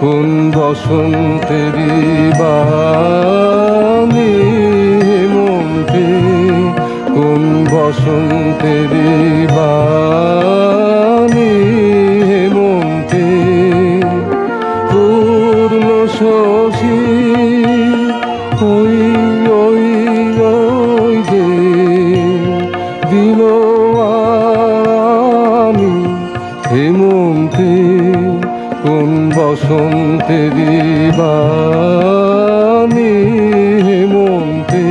কোন বসন্তেরি বাণী হেমন্তে কোন বসন্তেরি বাণী হেমন্তে পূর্ণ শশী, ওই ওই ওই যে দিল আমি কোন বসন্তেরি বাণী হেমন্তে।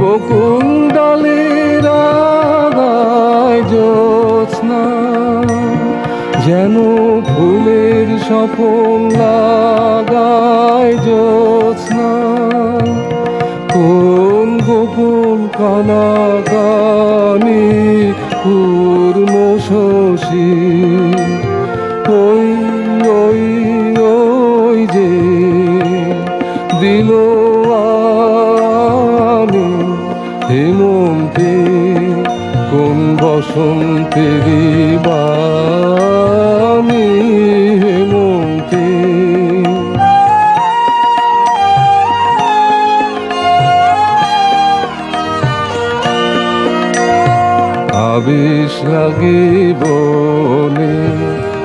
বকুল জ্যোৎস্না যেন ফুলের স্বপন লাগায় জ্যোৎস্না কোন গোপন কানাকানি পূর্ণ শশী। ওই ওই ওই যে দিল হেমন্তে কোন বসন্তেরি বাণী আবেশ লাগে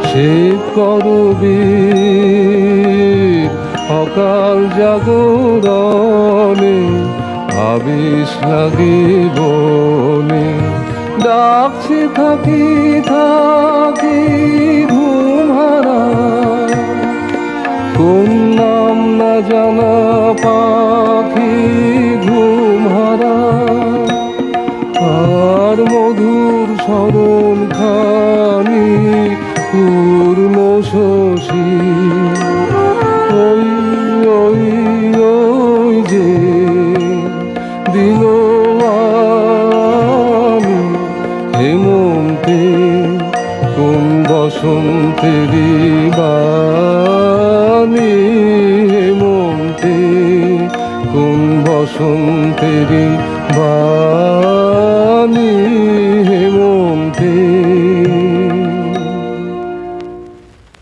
সে করবি অকাল জাগরণে। আবেশ লাগে বনে? ডাকছে থাকি থাকি ঘুমহারা কোন নাম না জানা পা পূর্ণ শশী। ওই ওই ওই যে দিল আমি হেমন্তে, কোন বসন্তেরি বানি হেমন্তে, কোন বসন্তেরি বানি হেমন্তে